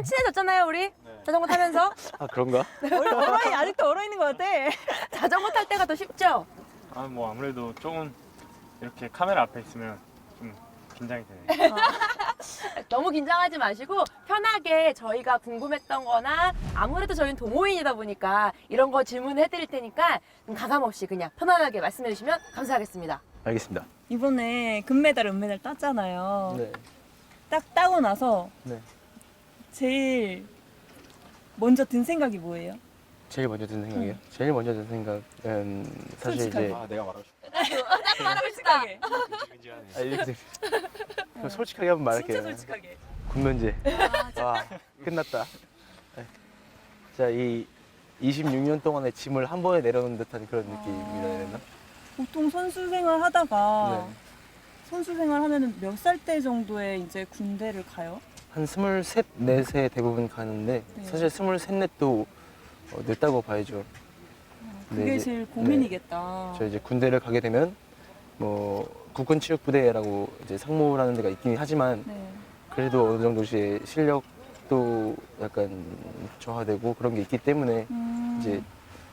좀 친해졌잖아요, 우리. 자전거 타면서. 아 그런가? 얼어 아직도 얼어 있는 것 같아. 자전거 탈 때가 더 쉽죠? 아 뭐 아무래도 조금 이렇게 카메라 앞에 있으면 좀 긴장이 되네. 너무 긴장하지 마시고 편하게 저희가 궁금했던 거나 아무래도 저희는 동호인이다 보니까 이런 거 질문해 드릴 테니까 좀 가감 없이 그냥 편안하게 말씀해 주시면 감사하겠습니다. 알겠습니다. 이번에 금메달, 은메달 땄잖아요. 네. 딱 따고 나서 네. 제일 먼저 든 생각이 뭐예요? 제일 먼저 든 생각이요? 제일 먼저 든 생각은 사실 솔직하게. 이제 아 내가 말하고 싶어. 솔직하게. 아, 이렇게 그럼 솔직하게 한번 말할게요. 진짜 솔직하게. 군면제. 와 끝났다. 네. 자 이 26년 동안의 짐을 한 번에 내려놓은 듯한 그런 느낌이라 해야 되나? 보통 선수 생활 하다가 네. 선수 생활 하면은 몇 살 때 정도에 이제 군대를 가요? 한 스물셋, 넷에 대부분 가는데 네. 사실 스물셋, 넷도 어, 늦다고 봐야죠. 그게 네, 이제- 제일 고민이겠다. 저 이제 군대를 가게 되면 뭐 국군 체육부대라고 이제 상무라는 데가 있긴 하지만 네. 그래도 어느 정도 이제 실력도 약간 저하되고 그런 게 있기 때문에 음, 이제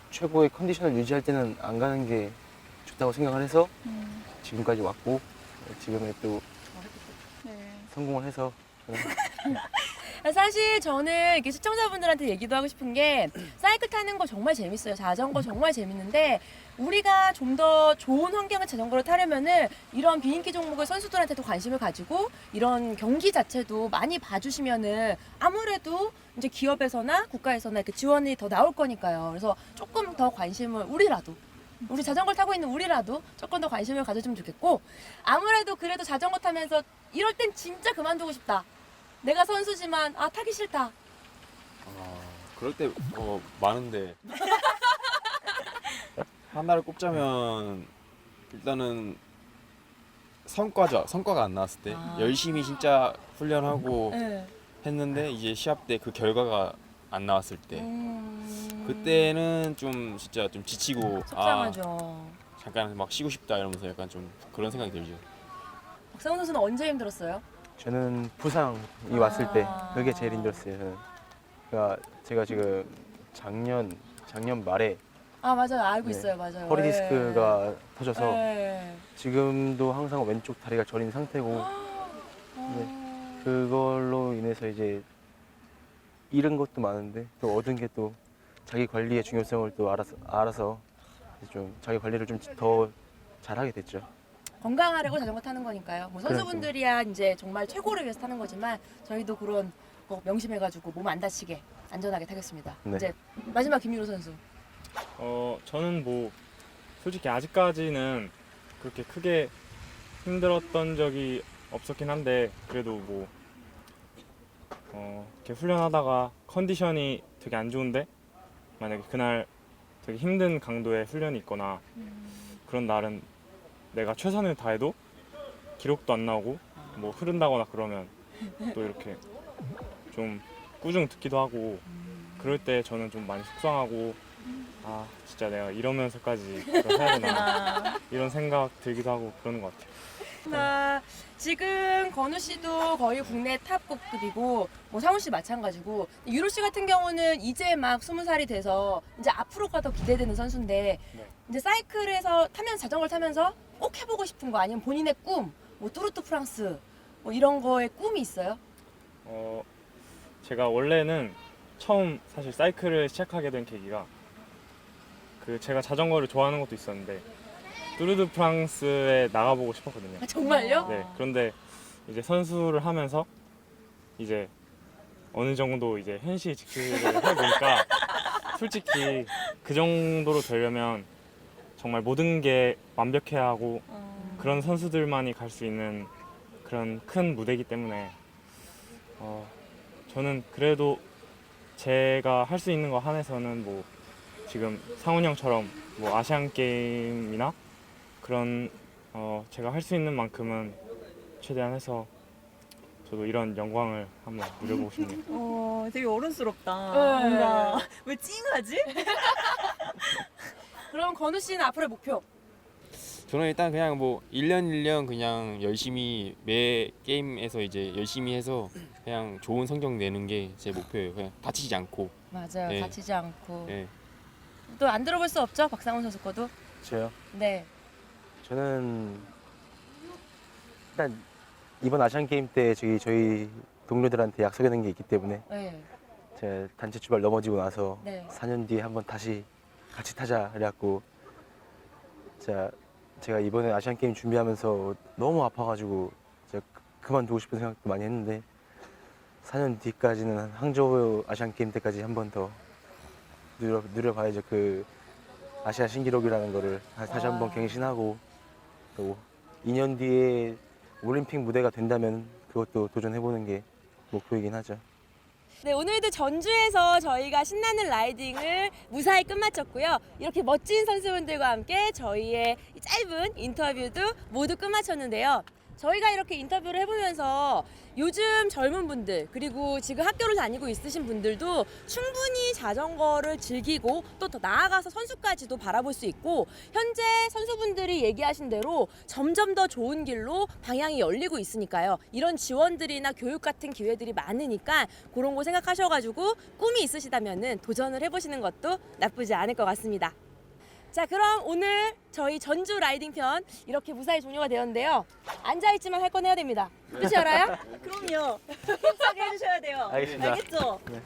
최고의 컨디션을 유지할 때는 안 가는 게 좋다고 생각을 해서 음, 지금까지 왔고 지금에 또 네. 성공을 해서 사실 저는 이렇게 시청자분들한테 얘기도 하고 싶은 게 사이클 타는 거 정말 재밌어요. 자전거 정말 재밌는데 우리가 좀 더 좋은 환경의 자전거를 타려면은 이런 비인기 종목의 선수들한테도 관심을 가지고 이런 경기 자체도 많이 봐주시면은 아무래도 이제 기업에서나 국가에서나 이렇게 지원이 더 나올 거니까요. 그래서 조금 더 관심을 우리라도 우리 자전거를 타고 있는 우리라도 조금 더 관심을 가져주면 좋겠고 아무래도 그래도 자전거 타면서 이럴 땐 진짜 그만두고 싶다. 내가 선수지만 아 타기 싫다. 아 그럴 때 어, 많은데 하나를 꼽자면 일단은 성과죠. 성과가 안 나왔을 때 아. 열심히 진짜 훈련하고 네. 했는데 이제 시합 때 그 결과가 안 나왔을 때 음... 그때는 좀 진짜 좀 지치고 아 속상하죠. 잠깐 막 쉬고 싶다 이러면서 약간 좀 그런 생각이 들죠. 박상훈 선수는 언제 힘들었어요? 저는 부상이 왔을 때 아. 그게 제일 힘들었어요. 저는. 그러니까 제가 지금 작년 작년 말에 아 맞아요 알고 네. 있어요 맞아요. 허리 네. 디스크가 터져서 네. 지금도 항상 왼쪽 다리가 저린 상태고 어... 그걸로 인해서 이제 잃은 것도 많은데 또 얻은 게 또 자기 관리의 중요성을 또 알아서 알아서 이제 좀 자기 관리를 좀 더 잘하게 됐죠. 건강하려고 자전거 타는 거니까요. 뭐. 선수분들이야 이제 정말 최고를 위해서 타는 거지만 저희도 그런 거 명심해가지고 몸 안 다치게 안전하게 타겠습니다. 네. 이제 마지막 김유로 선수. 어 저는 뭐 솔직히 아직까지는 그렇게 크게 힘들었던 적이 없었긴 한데 그래도 뭐 어, 이렇게 훈련하다가 컨디션이 되게 안 좋은데 만약에 그날 되게 힘든 강도의 훈련이 있거나 그런 날은 내가 최선을 다해도 기록도 안 나오고 뭐 흐른다거나 그러면 또 이렇게 좀 꾸중 듣기도 하고 그럴 때 저는 좀 많이 속상하고 아 진짜 내가 이러면서까지 이걸 해야 되나 이런 생각 들기도 하고 그러는 것 같아요. 나 지금 건우 씨도 거의 국내 탑급급이고 뭐 상훈 씨 마찬가지고 유로 씨 같은 경우는 이제 막 스무 살이 돼서 이제 앞으로가 더 기대되는 선수인데 네. 이제 사이클에서 타면 자전거를 타면서 꼭 해보고 싶은 거 아니면 본인의 꿈, 뭐 뚜르트 프랑스 뭐 이런 거에 꿈이 있어요? 어 제가 원래는 처음 사실 사이클을 시작하게 된 계기가 그 제가 자전거를 좋아하는 것도 있었는데 뚜르드 프랑스에 나가보고 싶었거든요. 아, 정말요? 네 그런데 이제 선수를 하면서 이제 어느 정도 이제 현실 직시를 해보니까 솔직히 그 정도로 되려면 정말 모든 게 완벽해야 하고 그런 선수들만이 갈 수 있는 그런 큰 무대이기 때문에 어, 저는 그래도 제가 할 수 있는 거 한해서는 뭐 지금 상훈 형처럼 뭐 아시안 게임이나 그런 어, 제가 할 수 있는 만큼은 최대한 해서 저도 이런 영광을 한번 누려보고 싶네요. 어, 되게 어른스럽다. 네. 뭔가 왜 찡하지? 그럼 건우 씨는 앞으로의 목표? 저는 일단 그냥 뭐 1년 1년 그냥 열심히 매 게임에서 이제 열심히 해서 그냥 좋은 성적 내는 게 제 목표예요. 그냥 다치지 않고. 맞아요. 네. 다치지 않고. 예. 또 안 들어볼 수 없죠. 박상훈 선수 거도. 저요. 네. 저는 일단 이번 아시안 게임 때 저희 저희 동료들한테 약속해놓은 게 있기 때문에 네. 제가 단체 출발 넘어지고 나서 네. 4년 뒤에 한번 다시 같이 타자 그래갖고 제가 제가 이번에 아시안 게임 준비하면서 너무 아파가지고 제가 그- 그만두고 싶은 생각도 많이 했는데 4년 뒤까지는 한 항저우 아시안 게임 때까지 한 번 더 누려 누려봐야죠 그 아시아 신기록이라는 거를 다- 다시 한번 와. 갱신하고 또 2년 뒤에 올림픽 무대가 된다면 그것도 도전해보는 게 목표이긴 하죠. 네, 오늘도 전주에서 저희가 신나는 라이딩을 무사히 끝마쳤고요. 이렇게 멋진 선수분들과 함께 저희의 이 짧은 인터뷰도 모두 끝마쳤는데요. 저희가 이렇게 인터뷰를 해보면서 요즘 젊은 분들 그리고 지금 학교를 다니고 있으신 분들도 충분히 자전거를 즐기고 또 더 나아가서 선수까지도 바라볼 수 있고 현재 선수분들이 얘기하신 대로 점점 더 좋은 길로 방향이 열리고 있으니까요. 이런 지원들이나 교육 같은 기회들이 많으니까 그런 거 생각하셔가지고 꿈이 있으시다면은 도전을 해보시는 것도 나쁘지 않을 것 같습니다. 자, 그럼 오늘 저희 전주 라이딩 편 이렇게 무사히 종료가 되었는데요. 앉아있지만 할 건 해야 됩니다. 뜻이 알아요? 그럼요. 힘차게 해주셔야 돼요. 알겠습니다. 알겠죠? 네.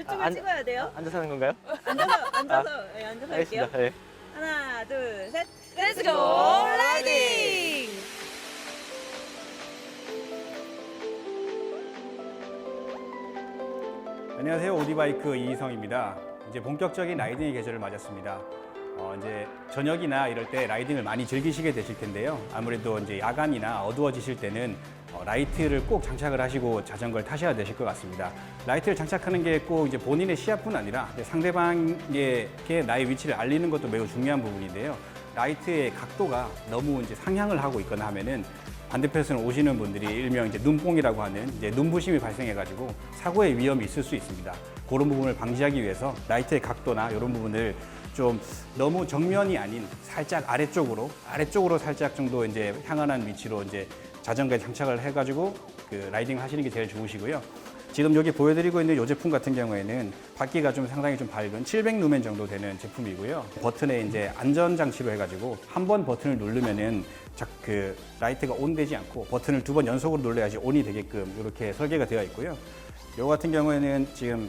이쪽을 아, 안- 찍어야 돼요. 앉아서 하는 건가요? 앉아서 앉아서 네, 앉아서 할게요. 알겠습니다. 네. 하나, 둘, 셋. Let's go 라이딩! 안녕하세요. 오디바이크 이희성입니다. 이제 본격적인 라이딩의 계절을 맞았습니다. 어, 이제 저녁이나 이럴 때 라이딩을 많이 즐기시게 되실 텐데요. 아무래도 이제 야간이나 어두워지실 때는 어, 라이트를 꼭 장착을 하시고 자전거를 타셔야 되실 것 같습니다. 라이트를 장착하는 게 꼭 이제 본인의 시야뿐 아니라 상대방에게 나의 위치를 알리는 것도 매우 중요한 부분인데요. 라이트의 각도가 너무 이제 상향을 하고 있거나 하면은 반대편에서 오시는 분들이 일명 이제 눈뽕이라고 하는 이제 눈부심이 발생해가지고 사고의 위험이 있을 수 있습니다. 그런 부분을 방지하기 위해서 라이트의 각도나 이런 부분을 좀 너무 정면이 아닌 살짝 아래쪽으로 아래쪽으로 살짝 정도 이제 향하는 위치로 이제 자전거에 장착을 해가지고 그 라이딩 하시는 게 제일 좋으시고요. 지금 여기 보여드리고 있는 이 제품 같은 경우에는 바퀴가 좀 상당히 좀 밝은 700 루멘 정도 되는 제품이고요. 버튼에 이제 안전 장치로 해가지고 한 번 버튼을 누르면은 자- 그 라이트가 온 되지 않고 버튼을 두 번 연속으로 눌러야지 온이 되게끔 이렇게 설계가 되어 있고요. 요 같은 경우에는 지금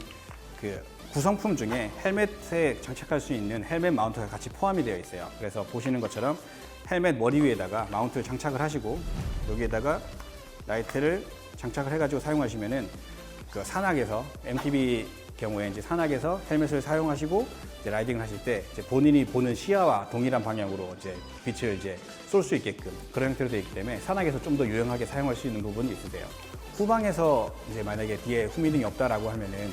그 구성품 중에 헬멧에 장착할 수 있는 헬멧 마운트가 같이 포함이 되어 있어요. 그래서 보시는 것처럼 헬멧 머리 위에다가 마운트를 장착을 하시고 여기에다가 라이트를 장착을 해가지고 사용하시면은 그 산악에서 MTB 경우에 이제 산악에서 헬멧을 사용하시고 이제 라이딩을 하실 때 이제 본인이 보는 시야와 동일한 방향으로 이제 빛을 이제 쏠 수 있게끔 그런 형태로 되어 있기 때문에 산악에서 좀 더 유용하게 사용할 수 있는 부분이 있으세요. 후방에서 이제 만약에 뒤에 후미등이 없다라고 하면은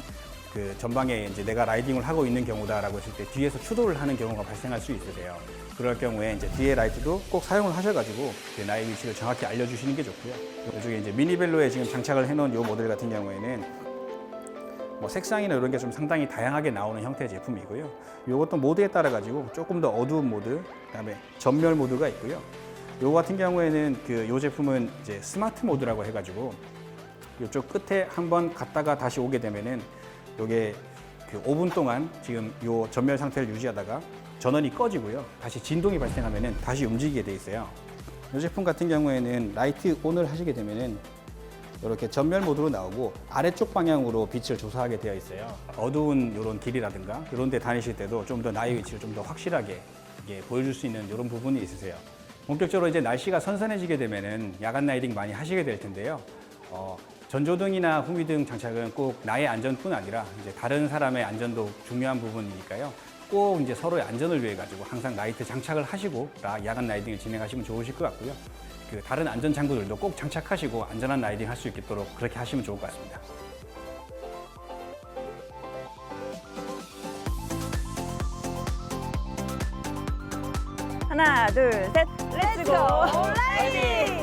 그 전방에 이제 내가 라이딩을 하고 있는 경우다라고 했을 때 뒤에서 추돌을 하는 경우가 발생할 수 있으세요. 그럴 경우에 이제 뒤에 라이트도 꼭 사용을 하셔가지고 나의 위치를 정확히 알려주시는 게 좋고요. 이쪽에 이제 미니벨로에 지금 장착을 해놓은 이 모델 같은 경우에는 뭐 색상이나 이런 게 좀 상당히 다양하게 나오는 형태의 제품이고요. 이것도 모드에 따라 가지고 조금 더 어두운 모드, 그다음에 전멸 모드가 있고요. 요 같은 경우에는 그 요 제품은 이제 스마트 모드라고 해가지고 이쪽 끝에 한번 갔다가 다시 오게 되면은 요게 그 5분 동안 지금 요 전멸 상태를 유지하다가 전원이 꺼지고요. 다시 진동이 발생하면은 다시 움직이게 돼 있어요. 이 제품 같은 경우에는 라이트 온을 하시게 되면은 이렇게 전멸 모드로 나오고 아래쪽 방향으로 빛을 조사하게 되어 있어요. 어두운 이런 길이라든가 이런 데 다니실 때도 좀 더 나의 위치를 좀 더 확실하게 이게 보여줄 수 있는 이런 부분이 있으세요. 본격적으로 이제 날씨가 선선해지게 되면은 야간 라이딩 많이 하시게 될 텐데요. 어, 전조등이나 후미등 장착은 꼭 나의 안전뿐 아니라 이제 다른 사람의 안전도 중요한 부분이니까요. 꼭 이제 서로의 안전을 위해 가지고 항상 라이트 장착을 하시고 라- 야간 라이딩을 진행하시면 좋으실 것 같고요. 그 다른 안전 장구들도 꼭 장착하시고 안전한 라이딩 할 수 있도록 그렇게 하시면 좋을 것 같습니다. 하나, 둘, 셋. 렛츠고 라이딩!